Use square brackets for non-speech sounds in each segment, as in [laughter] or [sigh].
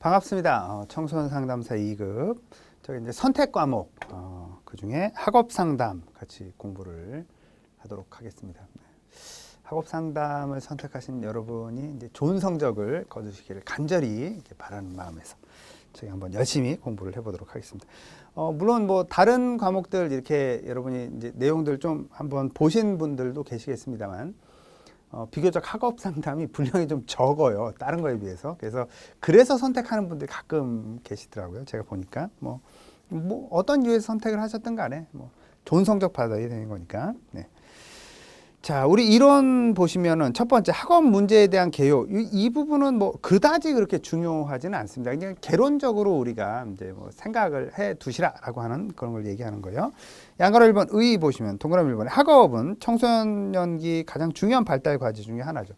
반갑습니다. 어, 청소년 상담사 2급. 저기 이제 선택 과목 어, 그 중에 학업 상담 같이 공부를 하도록 하겠습니다. 네. 학업 상담을 선택하신 여러분이 이제 좋은 성적을 거두시기를 간절히 바라는 마음에서 저희 한번 열심히 공부를 해보도록 하겠습니다. 어, 물론 뭐 다른 과목들 이렇게 여러분이 이제 내용들 좀 한번 보신 분들도 계시겠습니다만 어, 비교적 학업 상담이 [laughs] 분량이 좀 적어요. 다른 거에 비해서. 그래서 그래서 선택하는 분들이 가끔 계시더라고요. 제가 보니까 뭐, 뭐 어떤 이유에서 선택을 하셨든 간에 뭐 좋은 성적 받아야 되는 거니까. 네. 자, 우리 이론 보시면은 첫 번째 학업 문제에 대한 개요. 이, 이 부분은 뭐 그다지 그렇게 중요하지는 않습니다. 그냥 개론적으로 우리가 이제 뭐 생각을 해 두시라라고 하는 그런 걸 얘기하는 거예요. 양가로 1번 의 보시면 동그라미 1번에 학업은 청소년기 가장 중요한 발달 과제 중에 하나죠.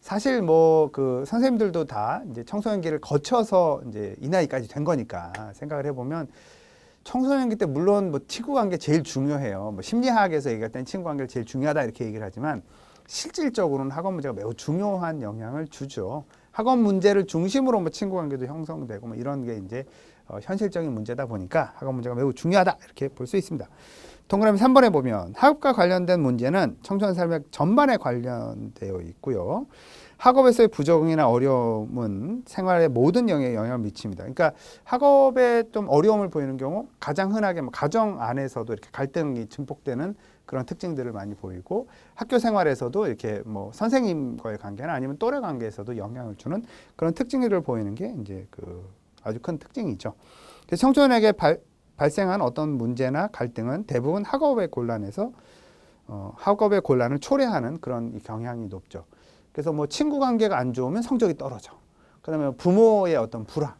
사실 뭐 그 선생님들도 다 이제 청소년기를 거쳐서 이제 이 나이까지 된 거니까 생각을 해보면 청소년기 때 물론 뭐 친구 관계 제일 중요해요. 뭐 심리학에서 얘기할 때는 친구 관계가 제일 중요하다 이렇게 얘기를 하지만 실질적으로는 학업 문제가 매우 중요한 영향을 주죠. 학업 문제를 중심으로 뭐 친구 관계도 형성되고 뭐 이런 게 이제 어, 현실적인 문제다 보니까 학업 문제가 매우 중요하다 이렇게 볼 수 있습니다. 동그라미 3번에 보면 학업과 관련된 문제는 청소년 삶의 전반에 관련되어 있고요. 학업에서의 부적응이나 어려움은 생활의 모든 영역에 영향을 미칩니다. 그러니까 학업에 좀 어려움을 보이는 경우 가장 흔하게 뭐 가정 안에서도 이렇게 갈등이 증폭되는 그런 특징들을 많이 보이고 학교 생활에서도 이렇게 뭐 선생님과의 관계나 아니면 또래 관계에서도 영향을 주는 그런 특징들을 보이는 게 이제 그 아주 큰 특징이죠. 그래서 청소년에게 발, 발생한 어떤 문제나 갈등은 대부분 학업의 곤란에서 어, 학업의 곤란을 초래하는 그런 경향이 높죠. 그래서 뭐 친구 관계가 안 좋으면 성적이 떨어져. 그다음에 부모의 어떤 불화.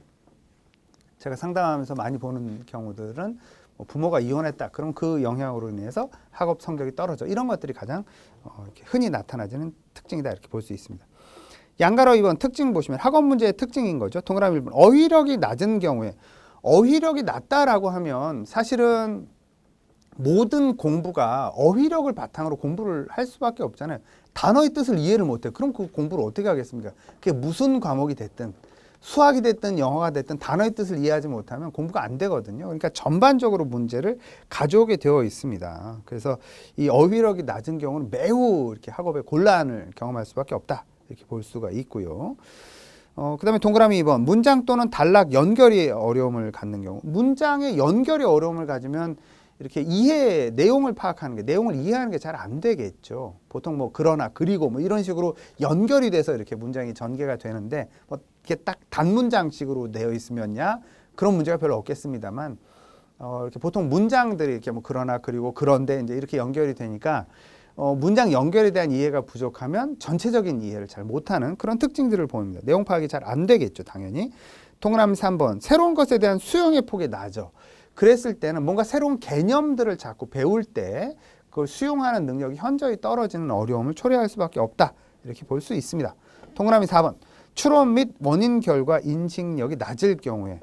제가 상담하면서 많이 보는 경우들은 뭐 부모가 이혼했다. 그럼 그 영향으로 인해서 학업 성적이 떨어져. 이런 것들이 가장 어, 흔히 나타나지는 특징이다 이렇게 볼 수 있습니다. 양가로 2번 특징 보시면 학업 문제의 특징인 거죠. 동그라미 1번 어휘력이 낮은 경우에 어휘력이 낮다라고 하면 사실은 모든 공부가 어휘력을 바탕으로 공부를 할 수밖에 없잖아요. 단어의 뜻을 이해를 못해. 그럼 그 공부를 어떻게 하겠습니까? 그게 무슨 과목이 됐든 수학이 됐든 영어가 됐든 단어의 뜻을 이해하지 못하면 공부가 안 되거든요. 그러니까 전반적으로 문제를 가져오게 되어 있습니다. 그래서 이 어휘력이 낮은 경우는 매우 이렇게 학업에 곤란을 경험할 수밖에 없다. 이렇게 볼 수가 있고요. 어, 그 다음에 동그라미 2번. 문장 또는 단락 연결이 어려움을 갖는 경우. 문장의 연결이 어려움을 가지면 이렇게 이해, 내용을 파악하는 게, 내용을 이해하는 게 잘 안 되겠죠. 보통 뭐 그러나, 그리고 뭐 이런 식으로 연결이 돼서 이렇게 문장이 전개가 되는데, 뭐 이렇게 딱 단문장식으로 되어 있으면야 그런 문제가 별로 없겠습니다만, 어, 이렇게 보통 문장들이 이렇게 뭐 그러나, 그리고 그런데 이제 이렇게 연결이 되니까 어, 문장 연결에 대한 이해가 부족하면 전체적인 이해를 잘 못하는 그런 특징들을 보입니다. 내용 파악이 잘 안 되겠죠, 당연히. 동그라미 3번. 새로운 것에 대한 수용의 폭이 낮아. 그랬을 때는 뭔가 새로운 개념들을 자꾸 배울 때 그걸 수용하는 능력이 현저히 떨어지는 어려움을 초래할 수밖에 없다. 이렇게 볼 수 있습니다. 동그라미 4번. 추론 및 원인 결과 인식력이 낮을 경우에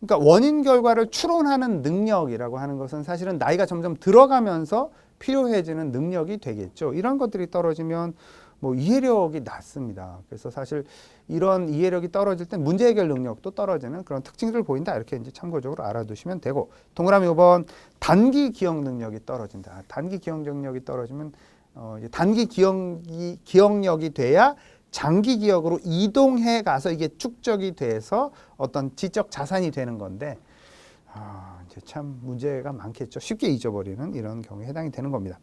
그러니까 원인 결과를 추론하는 능력이라고 하는 것은 사실은 나이가 점점 들어가면서 필요해지는 능력이 되겠죠. 이런 것들이 떨어지면 뭐 이해력이 낮습니다. 그래서 사실 이런 이해력이 떨어질 때 문제 해결 능력도 떨어지는 그런 특징들을 보인다. 이렇게 이제 참고적으로 알아두시면 되고 동그라미 5번 단기 기억 능력이 떨어진다. 단기 기억 능력이 떨어지면 어 이제 단기 기억이 기억력이 돼야 장기 기억으로 이동해 가서 이게 축적이 돼서 어떤 지적 자산이 되는 건데 아, 이제 참 문제가 많겠죠. 쉽게 잊어버리는 이런 경우에 해당이 되는 겁니다.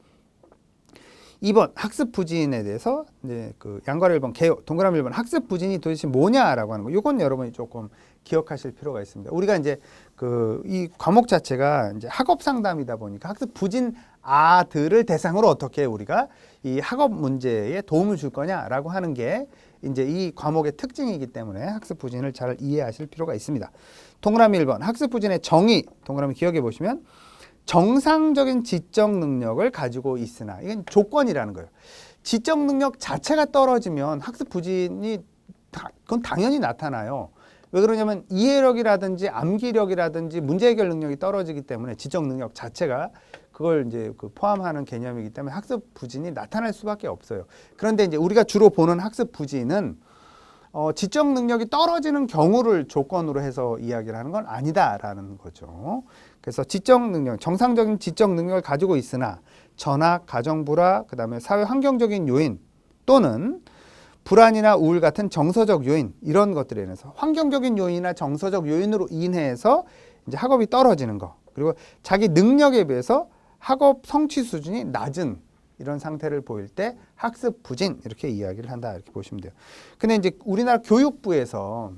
2번 학습 부진에 대해서 이제 그 양괄 1번 개요 동그라미 1번 학습 부진이 도대체 뭐냐라고 하는 거. 이건 여러분이 조금 기억하실 필요가 있습니다. 우리가 이제 그 이 과목 자체가 이제 학업 상담이다 보니까 학습 부진 아들을 대상으로 어떻게 우리가 이 학업 문제에 도움을 줄 거냐라고 하는 게 이제 이 과목의 특징이기 때문에 학습 부진을 잘 이해하실 필요가 있습니다. 동그라미 1번 학습 부진의 정의 동그라미 기억해 보시면 정상적인 지적 능력을 가지고 있으나 이건 조건이라는 거예요. 지적 능력 자체가 떨어지면 학습 부진이 다, 그건 당연히 나타나요. 왜 그러냐면 이해력이라든지 암기력이라든지 문제 해결 능력이 떨어지기 때문에 지적 능력 자체가 그걸 이제 그 포함하는 개념이기 때문에 학습 부진이 나타날 수밖에 없어요. 그런데 이제 우리가 주로 보는 학습 부진은 어, 지적 능력이 떨어지는 경우를 조건으로 해서 이야기를 하는 건 아니다라는 거죠. 그래서 지적 능력, 정상적인 지적 능력을 가지고 있으나 전학, 가정 불화, 그다음에 사회 환경적인 요인 또는 불안이나 우울 같은 정서적 요인 이런 것들에 인해서 환경적인 요인이나 정서적 요인으로 인해서 이제 학업이 떨어지는 거 그리고 자기 능력에 비해서 학업 성취 수준이 낮은 이런 상태를 보일 때 학습 부진 이렇게 이야기를 한다 이렇게 보시면 돼요. 근데 이제 우리나라 교육부에서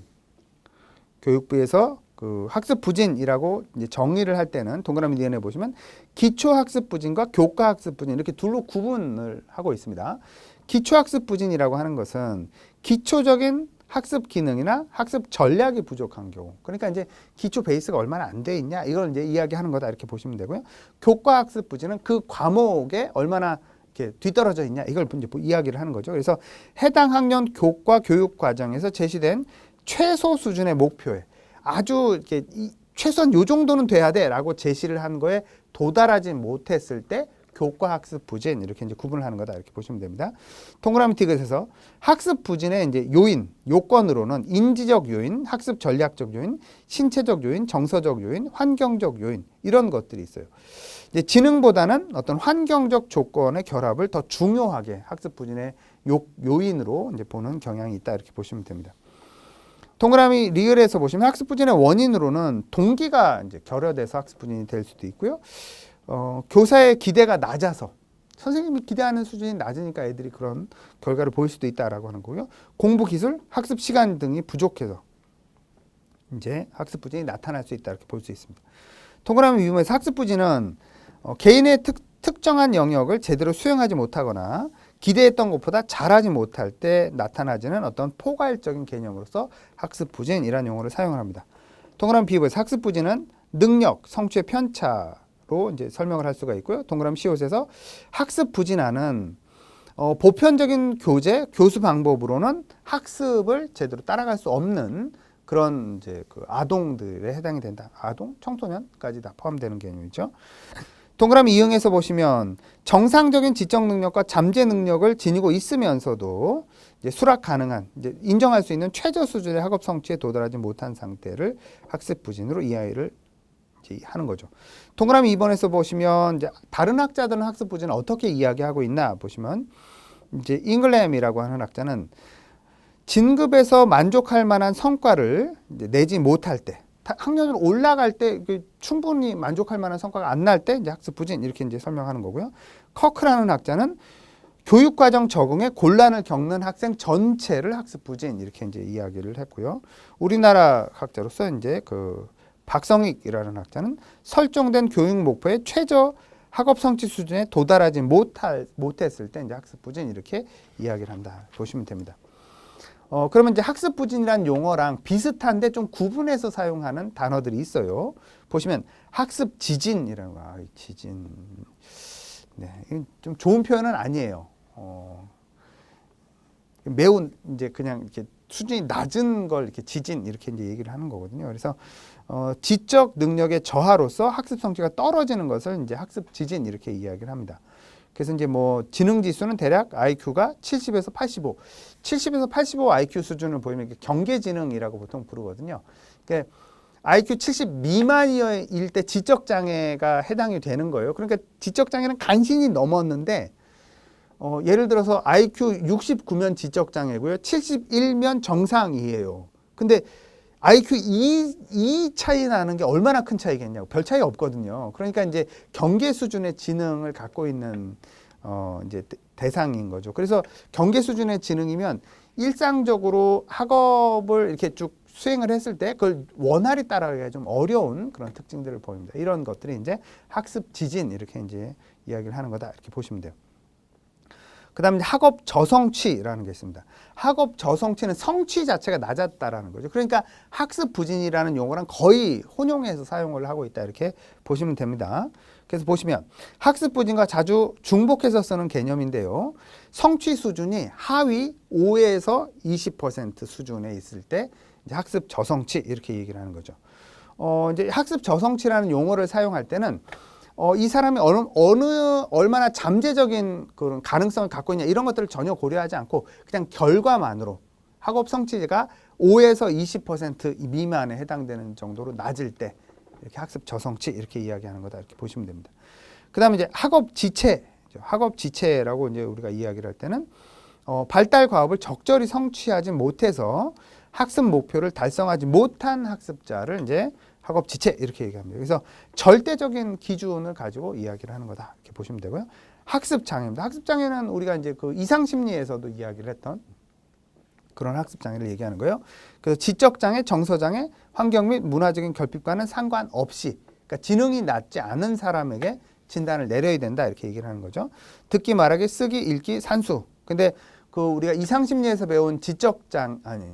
교육부에서 그 학습 부진이라고 이제 정의를 할 때는 동그라미 뒤에 보시면 기초 학습 부진과 교과 학습 부진 이렇게 둘로 구분을 하고 있습니다. 기초 학습 부진이라고 하는 것은 기초적인 학습 기능이나 학습 전략이 부족한 경우. 그러니까 이제 기초 베이스가 얼마나 안 돼 있냐 이걸 이제 이야기하는 거다 이렇게 보시면 되고요. 교과 학습 부진은 그 과목에 얼마나 이렇게 뒤떨어져 있냐 이걸 이제 이야기를 하는 거죠. 그래서 해당 학년 교과 교육 과정에서 제시된 최소 수준의 목표에 아주 이렇게 이, 최소한 요 정도는 돼야 돼라고 제시를 한 거에 도달하지 못했을 때 교과 학습 부진 이렇게 이제 구분을 하는 거다 이렇게 보시면 됩니다. 동그라미 티귿에서 학습 부진의 이제 요인 요건으로는 인지적 요인, 학습 전략적 요인, 신체적 요인, 정서적 요인, 환경적 요인 이런 것들이 있어요. 이제 지능보다는 어떤 환경적 조건의 결합을 더 중요하게 학습 부진의 요, 요인으로 이제 보는 경향이 있다 이렇게 보시면 됩니다. 동그라미 리을에서 보시면 학습 부진의 원인으로는 동기가 이제 결여돼서 학습 부진이 될 수도 있고요. 어, 교사의 기대가 낮아서 선생님이 기대하는 수준이 낮으니까 애들이 그런 결과를 보일 수도 있다라고 하는 거고요. 공부 기술, 학습 시간 등이 부족해서 이제 학습 부진이 나타날 수 있다 이렇게 볼 수 있습니다. 동그라미 위험에서 학습 부진은 어, 개인의 특, 특정한 영역을 제대로 수행하지 못하거나 기대했던 것보다 잘하지 못할 때 나타나지는 어떤 포괄적인 개념으로서 학습 부진이라는 용어를 사용합니다. 동그라미 비브에서 학습 부진은 능력, 성취의 편차, 로 이제 설명을 할 수가 있고요. 동그라미 시옷에서 학습 부진하는 어, 보편적인 교재, 교수 방법으로는 학습을 제대로 따라갈 수 없는 그런 이제 그 아동들에 해당이 된다. 아동, 청소년까지 다 포함되는 개념이죠. 동그라미 이응에서 보시면 정상적인 지적 능력과 잠재 능력을 지니고 있으면서도 이제 수락 가능한 이제 인정할 수 있는 최저 수준의 학업 성취에 도달하지 못한 상태를 학습 부진으로 이 아이를 하는 거죠. 동그라미 2번에서 보시면 이제 다른 학자들은 학습 부진을 어떻게 이야기하고 있나 보시면 이제 잉글램이라고 하는 학자는 진급에서 만족할 만한 성과를 내지 못할 때 학년으로 올라갈 때그 충분히 만족할 만한 성과가 안 날 때 이제 학습 부진 이렇게 이제 설명하는 거고요. 커크라는 학자는 교육 과정 적응에 곤란을 겪는 학생 전체를 학습 부진 이렇게 이제 이야기를 했고요. 우리나라 학자로서 이제 그 박성익이라는 학자는 설정된 교육 목표의 최저 학업 성취 수준에 도달하지 못할, 못했을 때 이제 학습 부진 이렇게 이야기를 한다 보시면 됩니다. 어, 그러면 이제 학습 부진이란 용어랑 비슷한데 좀 구분해서 사용하는 단어들이 있어요. 보시면 학습 지진이라는 거, 아, 지진. 네, 좀 좋은 표현은 아니에요. 어, 매우 이제 그냥 이렇게 수준이 낮은 걸 이렇게 지진 이렇게 이제 얘기를 하는 거거든요. 그래서 어, 지적 능력의 저하로서 학습 성취가 떨어지는 것을 이제 학습 지진 이렇게 이야기를 합니다. 그래서 이제 뭐 지능 지수는 대략 IQ가 70에서 85, 70에서 85 IQ 수준을 보이면 경계 지능이라고 보통 부르거든요. 그러니까 IQ 70 미만일 때 지적 장애가 해당이 되는 거예요. 그러니까 지적 장애는 간신히 넘었는데 어, 예를 들어서 IQ 69면 지적 장애고요. 71면 정상이에요. 근데 IQ 2, 2 차이 나는 게 얼마나 큰 차이겠냐고. 별 차이 없거든요. 그러니까 이제 경계 수준의 지능을 갖고 있는 어 이제 대상인 거죠. 그래서 경계 수준의 지능이면 일상적으로 학업을 이렇게 쭉 수행을 했을 때 그걸 원활히 따라가기가 좀 어려운 그런 특징들을 보입니다. 이런 것들이 이제 학습 지진 이렇게 이제 이야기를 하는 거다 이렇게 보시면 돼요. 그 다음에 학업 저성취라는 게 있습니다. 학업 저성취는 성취 자체가 낮았다라는 거죠. 그러니까 학습 부진이라는 용어랑 거의 혼용해서 사용을 하고 있다 이렇게 보시면 됩니다. 그래서 보시면 학습 부진과 자주 중복해서 쓰는 개념인데요. 성취 수준이 하위 5에서 20% 수준에 있을 때 이제 학습 저성취 이렇게 얘기를 하는 거죠. 어, 이제 학습 저성취라는 용어를 사용할 때는 어, 이 사람이 어느, 어느, 얼마나 잠재적인 그런 가능성을 갖고 있냐 이런 것들을 전혀 고려하지 않고 그냥 결과만으로 학업 성취가 5에서 20% 미만에 해당되는 정도로 낮을 때 이렇게 학습 저성취 이렇게 이야기하는 거다 이렇게 보시면 됩니다. 그다음에 이제 학업 지체, 학업 지체라고 이제 우리가 이야기를 할 때는 어, 발달 과업을 적절히 성취하지 못해서 학습 목표를 달성하지 못한 학습자를 이제 학업 지체 이렇게 얘기합니다. 그래서 절대적인 기준을 가지고 이야기를 하는 거다 이렇게 보시면 되고요. 학습 장애입니다. 학습 장애는 우리가 이제 그 이상 심리에서도 이야기를 했던 그런 학습 장애를 얘기하는 거예요. 그래서 지적 장애, 정서 장애, 환경 및 문화적인 결핍과는 상관없이 그러니까 지능이 낮지 않은 사람에게 진단을 내려야 된다 이렇게 얘기를 하는 거죠. 듣기, 말하기, 쓰기, 읽기, 산수. 근데 그 우리가 이상 심리에서 배운 지적 장 아니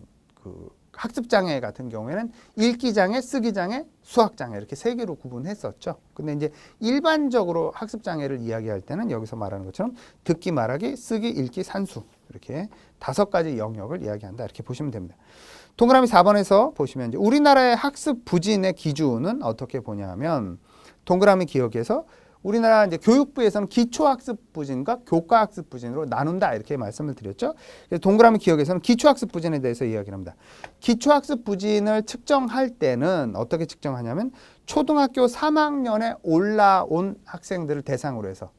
그 학습 장애 같은 경우에는 읽기 장애, 쓰기 장애, 수학 장애 이렇게 세 개로 구분했었죠. 근데 이제 일반적으로 학습 장애를 이야기할 때는 여기서 말하는 것처럼 듣기, 말하기, 쓰기, 읽기, 산수 이렇게 다섯 가지 영역을 이야기한다 이렇게 보시면 됩니다. 동그라미 4번에서 보시면 이제 우리나라의 학습 부진의 기준은 어떻게 보냐면 동그라미 기억에서 우리나라 이제 교육부에서는 기초학습 부진과 교과학습 부진으로 나눈다 이렇게 말씀을 드렸죠. 동그라미 기억에서는 기초학습 부진에 대해서 이야기를 합니다. 기초학습 부진을 측정할 때는 어떻게 측정하냐면 초등학교 3학년에 올라온 학생들을 대상으로 해서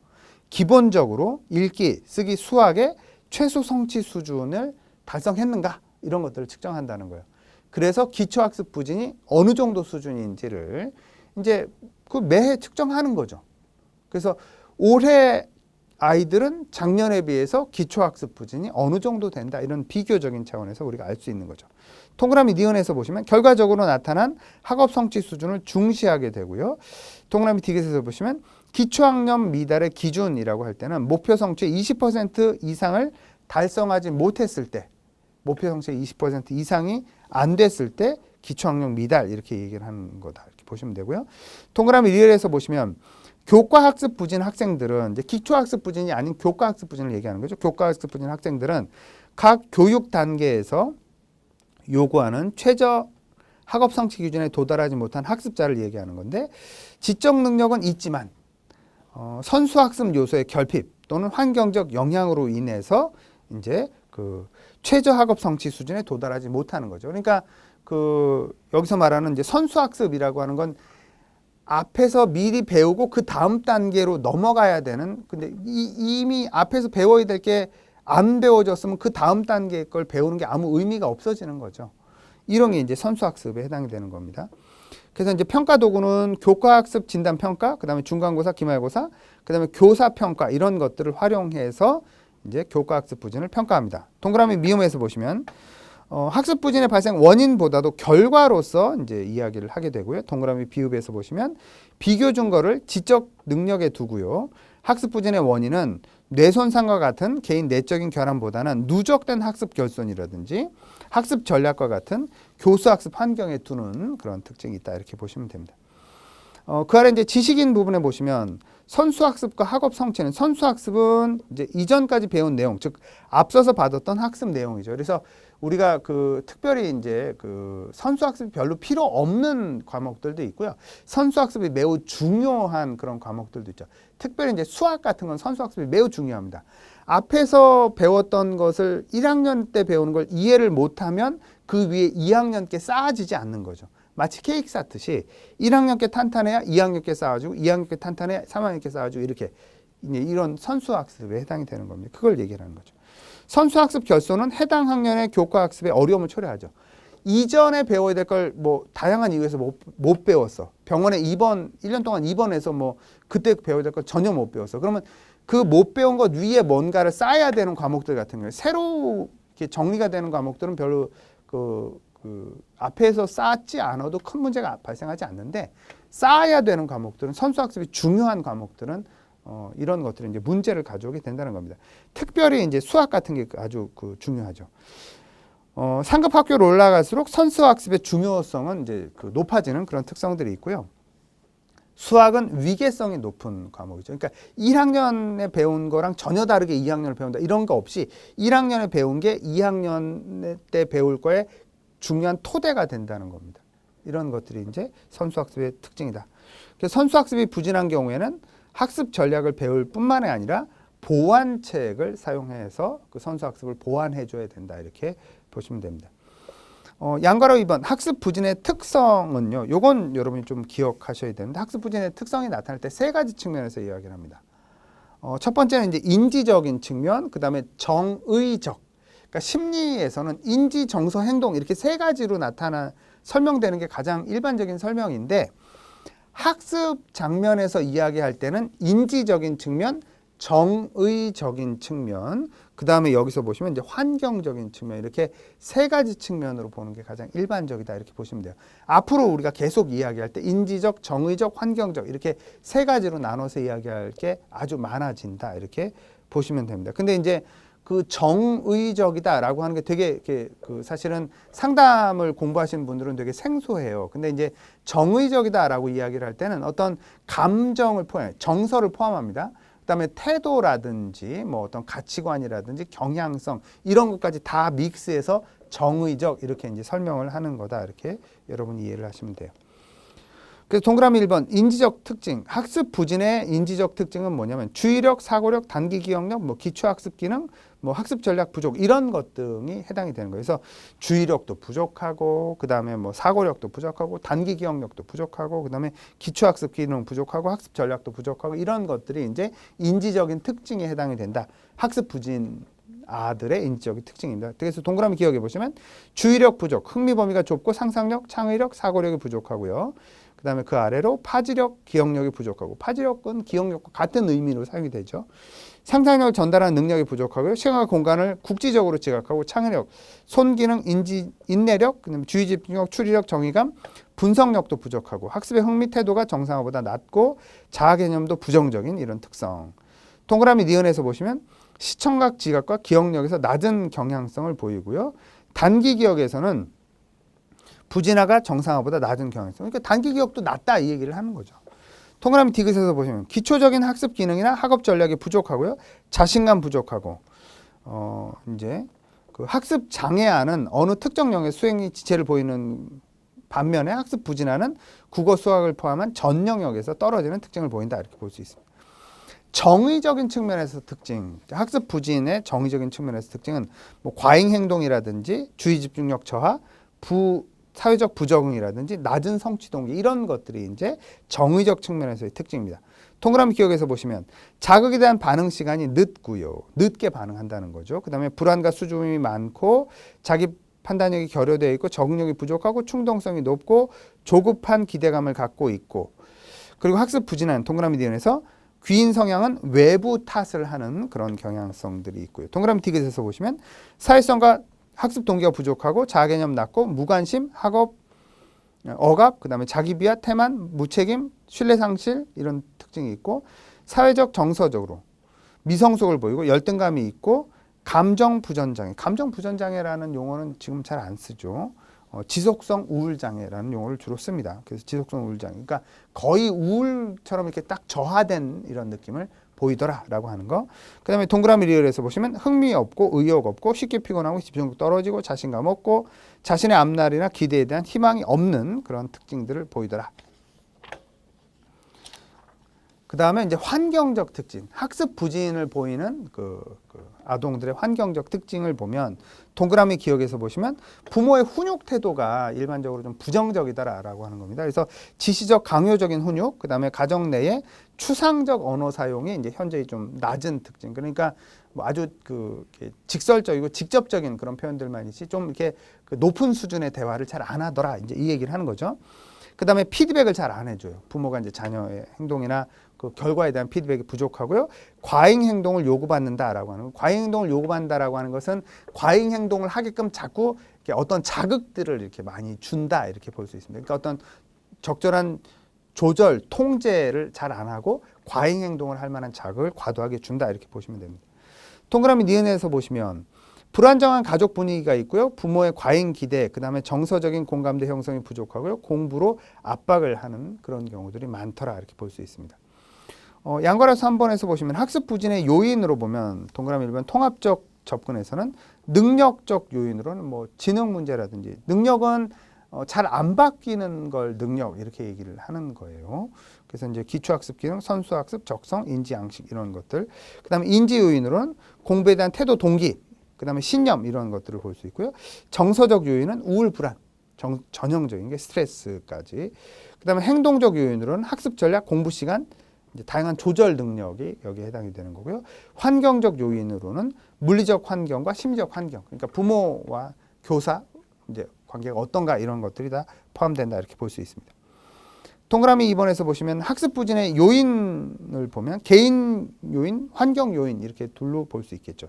기본적으로 읽기, 쓰기, 수학의 최소 성취 수준을 달성했는가 이런 것들을 측정한다는 거예요. 그래서 기초학습 부진이 어느 정도 수준인지를 이제 그 매해 측정하는 거죠. 그래서 올해 아이들은 작년에 비해서 기초학습 부진이 어느 정도 된다 이런 비교적인 차원에서 우리가 알 수 있는 거죠. 동그라미 니은에서 보시면 결과적으로 나타난 학업 성취 수준을 중시하게 되고요. 동그라미 디귿에서 보시면 기초학년 미달의 기준이라고 할 때는 목표 성취 20% 이상을 달성하지 못했을 때 목표 성취 20% 이상이 안 됐을 때 기초학력 미달 이렇게 얘기를 하는 거다 이렇게 보시면 되고요. 동그라미 리얼에서 보시면 교과 학습 부진 학생들은 이제 기초 학습 부진이 아닌 교과 학습 부진을 얘기하는 거죠. 교과 학습 부진 학생들은 각 교육 단계에서 요구하는 최저 학업 성취 기준에 도달하지 못한 학습자를 얘기하는 건데 지적 능력은 있지만 어, 선수 학습 요소의 결핍 또는 환경적 영향으로 인해서 이제 그 최저 학업 성취 수준에 도달하지 못하는 거죠. 그러니까 그 여기서 말하는 이제 선수 학습이라고 하는 건 앞에서 미리 배우고 그 다음 단계로 넘어가야 되는 근데 이, 이미 앞에서 배워야 될 게 안 배워졌으면 그 다음 단계 걸 배우는 게 아무 의미가 없어지는 거죠. 이런 게 이제 선수 학습에 해당이 되는 겁니다. 그래서 이제 평가 도구는 교과 학습 진단 평가, 그다음에 중간고사, 기말고사, 그다음에 교사 평가 이런 것들을 활용해서 이제 교과 학습 부진을 평가합니다. 동그라미 미음에서 보시면 어, 학습 부진의 발생 원인보다도 결과로서 이제 이야기를 하게 되고요. 동그라미 비읍에서 보시면 비교 증거를 지적 능력에 두고요. 학습 부진의 원인은 뇌손상과 같은 개인 내적인 결함보다는 누적된 학습 결손이라든지 학습 전략과 같은 교수 학습 환경에 두는 그런 특징이 있다 이렇게 보시면 됩니다. 어, 그 아래 이제 지식인 부분에 보시면 선수 학습과 학업 성취는 선수 학습은 이제 이전까지 배운 내용, 즉 앞서서 받았던 학습 내용이죠. 그래서 우리가 그 특별히 이제 그 선수 학습이 별로 필요 없는 과목들도 있고요. 선수 학습이 매우 중요한 그런 과목들도 있죠. 특별히 이제 수학 같은 건 선수 학습이 매우 중요합니다. 앞에서 배웠던 것을 1학년 때 배우는 걸 이해를 못하면 그 위에 2학년 께 쌓아지지 않는 거죠. 마치 케이크 쌓듯이 1학년 께 탄탄해야 2학년 께 쌓아주고 2학년 께 탄탄해야 3학년 께 쌓아주고 이렇게 이제 이런 선수 학습에 해당이 되는 겁니다. 그걸 얘기하는 거죠. 선수 학습 결손은 해당 학년의 교과 학습에 어려움을 초래하죠. 이전에 배워야 될 걸 뭐 다양한 이유에서 못, 못 배웠어. 병원에 입원 1년 동안 입원해서 뭐 그때 배워야 될 걸 전혀 못 배웠어. 그러면 그 못 배운 것 위에 뭔가를 쌓아야 되는 과목들 같은 경우에 새로 이렇게 정리가 되는 과목들은 별로 그, 그 앞에서 쌓지 않아도 큰 문제가 발생하지 않는데 쌓아야 되는 과목들은 선수 학습이 중요한 과목들은 어, 이런 것들이 이제 문제를 가져오게 된다는 겁니다. 특별히 이제 수학 같은 게 아주 그 중요하죠. 어, 상급 학교로 올라갈수록 선수 학습의 중요성은 이제 그 높아지는 그런 특성들이 있고요. 수학은 위계성이 높은 과목이죠. 그러니까 1학년에 배운 거랑 전혀 다르게 2학년을 배운다 이런 거 없이 1학년에 배운 게 2학년 때 배울 거에 중요한 토대가 된다는 겁니다. 이런 것들이 이제 선수 학습의 특징이다. 그래서 선수 학습이 부진한 경우에는 학습 전략을 배울 뿐만이 아니라 보완책을 사용해서 그 선수 학습을 보완해 줘야 된다 이렇게 보시면 됩니다. 어, 양가로 2번 학습 부진의 특성은요. 요건 여러분이 좀 기억하셔야 되는데 학습 부진의 특성이 나타날 때 세 가지 측면에서 이야기를 합니다. 어, 첫 번째는 이제 인지적인 측면, 그다음에 정의적. 그러니까 심리에서는 인지, 정서, 행동 이렇게 세 가지로 나타나 설명되는 게 가장 일반적인 설명인데 학습 장면에서 이야기할 때는 인지적인 측면, 정의적인 측면, 그 다음에 여기서 보시면 이제 환경적인 측면 이렇게 세 가지 측면으로 보는 게 가장 일반적이다 이렇게 보시면 돼요. 앞으로 우리가 계속 이야기할 때 인지적, 정의적, 환경적 이렇게 세 가지로 나눠서 이야기할 게 아주 많아진다 이렇게 보시면 됩니다. 근데 이제 그 정의적이다라고 하는 게 되게 이렇게 그 사실은 상담을 공부하시는 분들은 되게 생소해요. 근데 이제 정의적이다라고 이야기를 할 때는 어떤 감정을 포함해 정서를 포함합니다. 그다음에 태도라든지 뭐 어떤 가치관이라든지 경향성 이런 것까지 다 믹스해서 정의적 이렇게 이제 설명을 하는 거다 이렇게 여러분이 이해를 하시면 돼요. 그래서 동그라미 1번 인지적 특징 학습 부진의 인지적 특징은 뭐냐면 주의력, 사고력, 단기 기억력, 뭐 기초 학습 기능, 뭐 학습 전략 부족 이런 것 등이 해당이 되는 거예요. 그래서 주의력도 부족하고 그다음에 뭐 사고력도 부족하고 단기 기억력도 부족하고 그다음에 기초 학습 기능 부족하고 학습 전략도 부족하고 이런 것들이 이제 인지적인 특징에 해당이 된다. 학습 부진 아들의 인지적인 특징입니다. 그래서 동그라미 기억해 보시면 주의력 부족, 흥미 범위가 좁고 상상력, 창의력, 사고력이 부족하고요. 그 다음에 그 아래로 파지력, 기억력이 부족하고 파지력은 기억력과 같은 의미로 사용이 되죠. 상상력을 전달하는 능력이 부족하고요. 시간과 공간을 국지적으로 지각하고 창의력, 손기능, 인지, 인내력, 그다음에 주의 집중력, 추리력, 정의감, 분석력도 부족하고 학습의 흥미 태도가 정상화보다 낮고 자아 개념도 부정적인 이런 특성. 동그라미 니은에서 보시면 시청각 지각과 기억력에서 낮은 경향성을 보이고요. 단기 기억에서는 부진화가 정상화보다 낮은 경향성. 그러니까 단기 기억도 낮다 이 얘기를 하는 거죠. 동그라미 디귿에서 보시면 기초적인 학습 기능이나 학업 전략이 부족하고요. 자신감 부족하고 어 이제 그 학습 장애아는 어느 특정 영역 수행이 지체를 보이는 반면에 학습 부진화는 국어 수학을 포함한 전 영역에서 떨어지는 특징을 보인다 이렇게 볼 수 있습니다. 정의적인 측면에서 특징, 학습 부진의 정의적인 측면에서 특징은 뭐 과잉 행동이라든지 주의 집중력 저하, 부 사회적 부적응이라든지 낮은 성취 동기 이런 것들이 이제 정의적 측면에서의 특징입니다. 동그라미 기억에서 보시면 자극에 대한 반응 시간이 늦고요. 늦게 반응한다는 거죠. 그다음에 불안과 수줍음이 많고 자기 판단력이 결여되어 있고 적응력이 부족하고 충동성이 높고 조급한 기대감을 갖고 있고 그리고 학습 부진한 동그라미 디언에서 귀인 성향은 외부 탓을 하는 그런 경향성들이 있고요. 동그라미 디귿에서 보시면 사회성과 학습 동기가 부족하고 자아개념 낮고 무관심, 학업, 억압, 그 다음에 자기 비하, 태만, 무책임, 신뢰 상실 이런 특징이 있고 사회적 정서적으로 미성숙을 보이고 열등감이 있고 감정 부전 장애. 감정 부전 장애라는 용어는 지금 잘 안 쓰죠. 어, 지속성 우울 장애라는 용어를 주로 씁니다. 그래서 지속성 우울 장애. 그러니까 거의 우울처럼 이렇게 딱 저하된 이런 느낌을 보이더라라고 하는 거. 그다음에 동그라미 리얼에서 보시면 흥미 없고 의욕 없고 쉽게 피곤하고 집중력 떨어지고 자신감 없고 자신의 앞날이나 기대에 대한 희망이 없는 그런 특징들을 보이더라. 그 다음에 이제 환경적 특징, 학습 부진을 보이는 그, 그 아동들의 환경적 특징을 보면 동그라미 기억에서 보시면 부모의 훈육 태도가 일반적으로 좀 부정적이다라고 하는 겁니다. 그래서 지시적 강요적인 훈육, 그 다음에 가정 내에 추상적 언어 사용이 이제 현재 좀 낮은 특징. 그러니까 뭐 아주 그 직설적이고 직접적인 그런 표현들만이지 좀 이렇게 그 높은 수준의 대화를 잘 안 하더라. 이제 이 얘기를 하는 거죠. 그 다음에 피드백을 잘 안 해줘요. 부모가 이제 자녀의 행동이나 그 결과에 대한 피드백이 부족하고요. 과잉 행동을 요구받는다라고 하는 거. 과잉 행동을 요구받는다라고 하는 것은 과잉 행동을 하게끔 자꾸 어떤 자극들을 이렇게 많이 준다 이렇게 볼 수 있습니다. 그러니까 어떤 적절한 조절, 통제를 잘 안 하고 과잉 행동을 할 만한 자극을 과도하게 준다 이렇게 보시면 됩니다. 동그라미 니은에서 보시면 불안정한 가족 분위기가 있고요. 부모의 과잉 기대, 그 다음에 정서적인 공감대 형성이 부족하고요. 공부로 압박을 하는 그런 경우들이 많더라 이렇게 볼 수 있습니다. 어, 양과라서 한 번에서 보시면 학습 부진의 요인으로 보면 동그라미 1번 통합적 접근에서는 능력적 요인으로는 뭐 지능 문제라든지 능력은 어, 잘 안 바뀌는 걸 능력 이렇게 얘기를 하는 거예요. 그래서 이제 기초학습 기능, 선수학습, 적성, 인지 양식 이런 것들. 그다음에 인지 요인으로는 공부에 대한 태도 동기, 그다음에 신념 이런 것들을 볼 수 있고요. 정서적 요인은 우울 불안, 정, 전형적인 게 스트레스까지. 그다음에 행동적 요인으로는 학습 전략, 공부 시간, 다양한 조절 능력이 여기에 해당이 되는 거고요. 환경적 요인으로는 물리적 환경과 심리적 환경, 그러니까 부모와 교사 이제 관계가 어떤가 이런 것들이 다 포함된다 이렇게 볼 수 있습니다. 동그라미 2번에서 보시면 학습 부진의 요인을 보면 개인 요인, 환경 요인 이렇게 둘로 볼 수 있겠죠.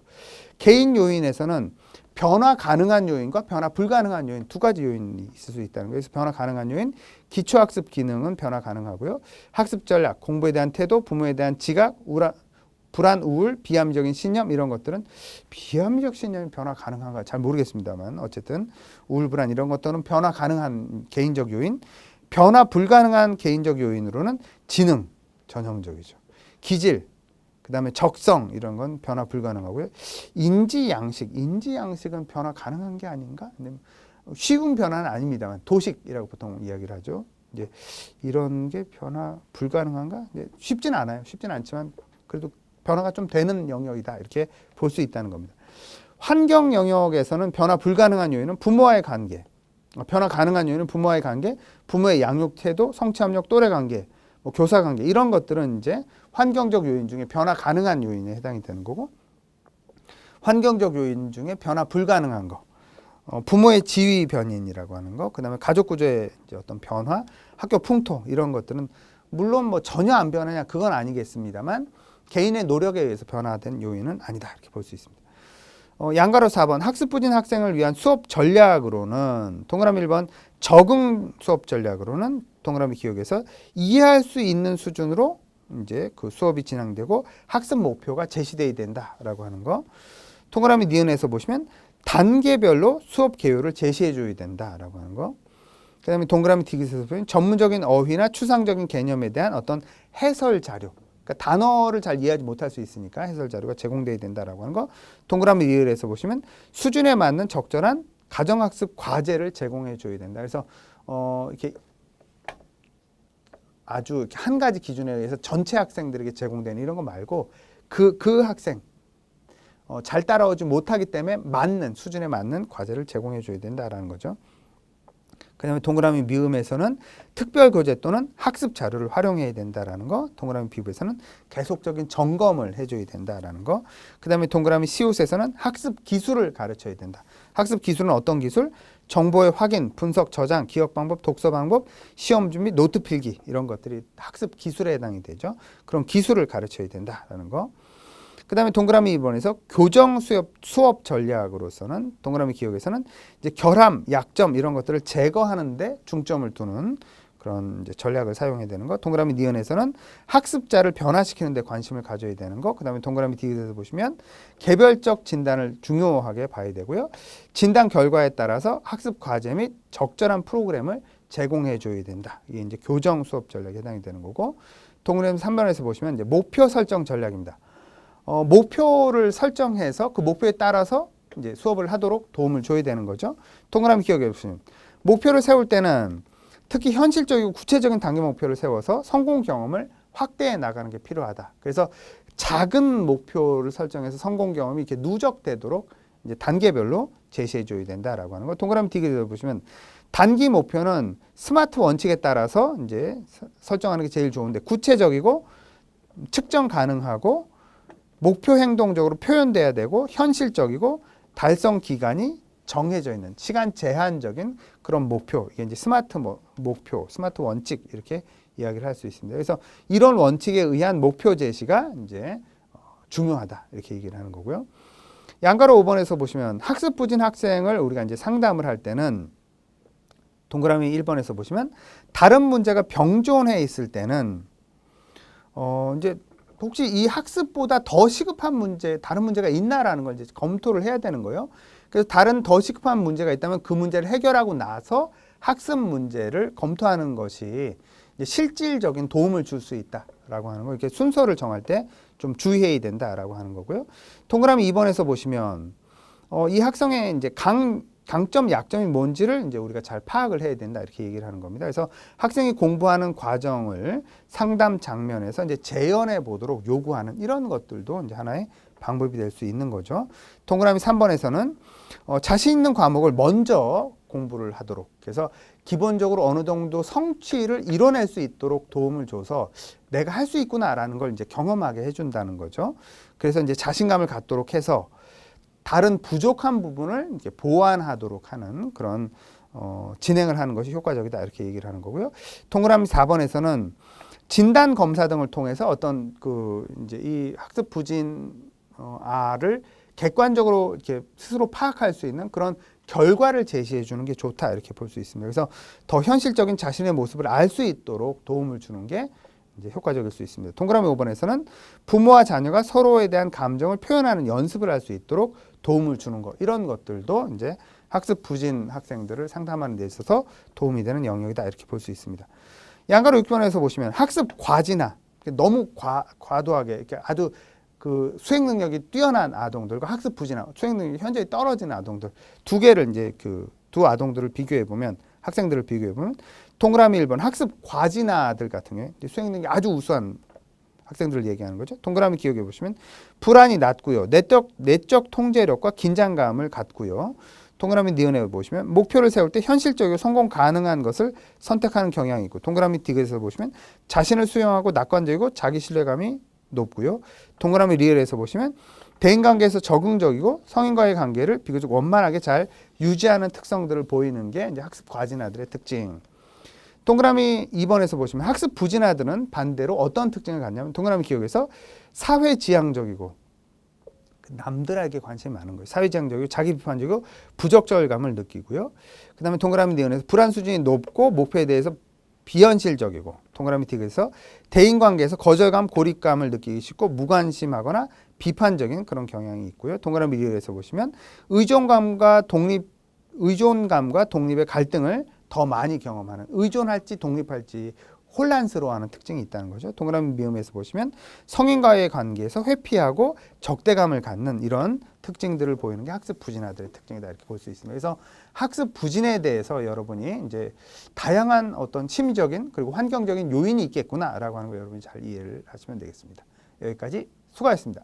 개인 요인에서는 변화 가능한 요인과 변화 불가능한 요인 두 가지 요인이 있을 수 있다는 거예요. 그래서 변화 가능한 요인, 기초 학습 기능은 변화 가능하고요. 학습 전략, 공부에 대한 태도, 부모에 대한 지각, 우라, 불안, 우울, 비합리적인 신념 이런 것들은 비합리적 신념이 변화 가능한가 잘 모르겠습니다만 어쨌든 우울, 불안 이런 것들은 변화 가능한 개인적 요인, 변화 불가능한 개인적 요인으로는 지능 전형적이죠. 기질, 그 다음에 적성 이런 건 변화 불가능하고요. 인지 양식, 인지 양식은 변화 가능한 게 아닌가? 쉬운 변화는 아닙니다만 도식이라고 보통 이야기를 하죠. 이제 이런 게 변화 불가능한가? 쉽지는 않아요. 쉽지는 않지만 그래도 변화가 좀 되는 영역이다 이렇게 볼 수 있다는 겁니다. 환경 영역에서는 변화 불가능한 요인은 부모와의 관계, 어, 변화 가능한 요인은 부모와의 관계, 부모의 양육 태도, 성취 압력, 또래 관계, 뭐 교사 관계 이런 것들은 이제 환경적 요인 중에 변화 가능한 요인에 해당이 되는 거고 환경적 요인 중에 변화 불가능한 거 어, 부모의 지위 변인이라고 하는 거 그다음에 가족 구조의 어떤 변화 학교 풍토 이런 것들은 물론 뭐 전혀 안 변하냐 그건 아니겠습니다만 개인의 노력에 의해서 변화된 요인은 아니다 이렇게 볼 수 있습니다. 어, 양가로 4번 학습 부진 학생을 위한 수업 전략으로는 동그라미 1번 적응 수업 전략으로는 동그라미 기억에서 이해할 수 있는 수준으로 이제 그 수업이 진행되고 학습 목표가 제시돼야 된다라고 하는 거. 동그라미 니은에서 보시면 단계별로 수업 개요를 제시해 줘야 된다라고 하는 거. 그다음에 동그라미 디귿에서 보면 전문적인 어휘나 추상적인 개념에 대한 어떤 해설 자료. 그러니까 단어를 잘 이해하지 못할 수 있으니까 해설 자료가 제공돼야 된다라고 하는 거. 동그라미 리을에서 보시면 수준에 맞는 적절한 가정학습 과제를 제공해 줘야 된다. 그래서 어 이렇게 아주 한 가지 기준에 의해서 전체 학생들에게 제공되는 이런 거 말고 그 그 학생 어, 잘 따라오지 못하기 때문에 맞는 수준에 맞는 과제를 제공해 줘야 된다라는 거죠. 그 다음에 동그라미 미음에서는 특별 교재 또는 학습 자료를 활용해야 된다라는 거. 동그라미 비브에서는 계속적인 점검을 해줘야 된다라는 거. 그 다음에 동그라미 시옷에서는 학습 기술을 가르쳐야 된다. 학습 기술은 어떤 기술? 정보의 확인, 분석, 저장, 기억 방법, 독서 방법, 시험 준비, 노트 필기 이런 것들이 학습 기술에 해당이 되죠. 그런 기술을 가르쳐야 된다라는 거. 그 다음에 동그라미 2번에서 교정 수업 수업 전략으로서는 동그라미 기억에서는 이제 결함, 약점 이런 것들을 제거하는데 중점을 두는 그런 전략을 사용해야 되는 거. 동그라미 니은에서는 학습자를 변화시키는 데 관심을 가져야 되는 거. 그다음에 동그라미 디귿에서 보시면 개별적 진단을 중요하게 봐야 되고요. 진단 결과에 따라서 학습 과제 및 적절한 프로그램을 제공해 줘야 된다. 이게 이제 교정 수업 전략에 해당이 되는 거고. 동그라미 3번에서 보시면 이제 목표 설정 전략입니다. 어, 목표를 설정해서 그 목표에 따라서 이제 수업을 하도록 도움을 줘야 되는 거죠. 동그라미 기억해 보시면 목표를 세울 때는 특히 현실적이고 구체적인 단계 목표를 세워서 성공 경험을 확대해 나가는 게 필요하다. 그래서 작은 목표를 설정해서 성공 경험이 이렇게 누적되도록 이제 단계별로 제시해 줘야 된다라고 하는 거. 동그라미 디귿을 보시면 단기 목표는 스마트 원칙에 따라서 이제 설정하는 게 제일 좋은데 구체적이고 측정 가능하고 목표 행동적으로 표현돼야 되고 현실적이고 달성 기간이 정해져 있는 시간 제한적인 그런 목표 이게 이제 스마트 모, 목표 스마트 원칙 이렇게 이야기를 할 수 있습니다. 그래서 이런 원칙에 의한 목표 제시가 이제 어, 중요하다 이렇게 얘기를 하는 거고요. 양가로 5번에서 보시면 학습 부진 학생을 우리가 이제 상담을 할 때는 동그라미 1번에서 보시면 다른 문제가 병존해 있을 때는 어 이제 혹시 이 학습보다 더 시급한 문제, 다른 문제가 있나라는 걸 이제 검토를 해야 되는 거예요. 그래서 다른 더 시급한 문제가 있다면 그 문제를 해결하고 나서 학습 문제를 검토하는 것이 이제 실질적인 도움을 줄 수 있다라고 하는 거 이렇게 순서를 정할 때 좀 주의해야 된다라고 하는 거고요. 동그라미 2번에서 보시면 어, 이 학생의 이제 강 강점, 약점이 뭔지를 이제 우리가 잘 파악을 해야 된다 이렇게 얘기를 하는 겁니다. 그래서 학생이 공부하는 과정을 상담 장면에서 이제 재현해 보도록 요구하는 이런 것들도 이제 하나의 방법이 될 수 있는 거죠. 동그라미 3번에서는 어, 자신 있는 과목을 먼저 공부를 하도록 그래서 기본적으로 어느 정도 성취를 이뤄낼 수 있도록 도움을 줘서 내가 할 수 있구나라는 걸 이제 경험하게 해준다는 거죠. 그래서 이제 자신감을 갖도록 해서 다른 부족한 부분을 이제 보완하도록 하는 그런 어, 진행을 하는 것이 효과적이다 이렇게 얘기를 하는 거고요. 동그라미 4번에서는 진단 검사 등을 통해서 어떤 그 이제 이 학습 부진 어, 아를 객관적으로 이렇게 스스로 파악할 수 있는 그런 결과를 제시해 주는 게 좋다 이렇게 볼 수 있습니다. 그래서 더 현실적인 자신의 모습을 알 수 있도록 도움을 주는 게 이제 효과적일 수 있습니다. 동그라미 5번에서는 부모와 자녀가 서로에 대한 감정을 표현하는 연습을 할 수 있도록 도움을 주는 것 이런 것들도 이제 학습 부진 학생들을 상담하는 데 있어서 도움이 되는 영역이다 이렇게 볼 수 있습니다. 양가로 6번에서 보시면 학습 과지나 너무 과, 과도하게 이렇게 아주 그 수행 능력이 뛰어난 아동들과 학습 부진한 수행 능력이 현저히 떨어진 아동들 두 개를 이제 그 두 아동들을 비교해 보면 학생들을 비교해 보면 동그라미 1번 학습 과진아들 같은 경우에 수행 능력이 아주 우수한 학생들을 얘기하는 거죠. 동그라미 기억해 보시면 불안이 낮고요. 내적 내적 통제력과 긴장감을 갖고요. 동그라미 니은에 보시면 목표를 세울 때 현실적이고 성공 가능한 것을 선택하는 경향이 있고 동그라미 디귿에서 보시면 자신을 수용하고 낙관적이고 자기 신뢰감이 높고요. 동그라미 리을에서 보시면 대인 관계에서 적응적이고 성인과의 관계를 비교적 원만하게 잘 유지하는 특성들을 보이는 게 이제 학습 과진아들의 특징. 동그라미 2번에서 보시면 학습 부진아들은 반대로 어떤 특징을 갖냐면 동그라미 기억에서 사회 지향적이고 그 남들에게 관심이 많은 거예요. 사회지향적이고 자기 비판적이고 부적절감을 느끼고요. 그 다음에 동그라미 니은에서 불안 수준이 높고 목표에 대해서 비현실적이고 동그라미 디귿에서 대인 관계에서 거절감, 고립감을 느끼기 쉽고 무관심하거나 비판적인 그런 경향이 있고요. 동그라미 리을에서 보시면 의존감과 독립 의존감과 독립의 갈등을 더 많이 경험하는 의존할지 독립할지 혼란스러워하는 특징이 있다는 거죠. 동그라미 미음에서 보시면 성인과의 관계에서 회피하고 적대감을 갖는 이런 특징들을 보이는 게 학습 부진아들의 특징이다 이렇게 볼 수 있습니다. 그래서 학습 부진에 대해서 여러분이 이제 다양한 어떤 심리적인 그리고 환경적인 요인이 있겠구나라고 하는 거 여러분이 잘 이해를 하시면 되겠습니다. 여기까지 수고하셨습니다.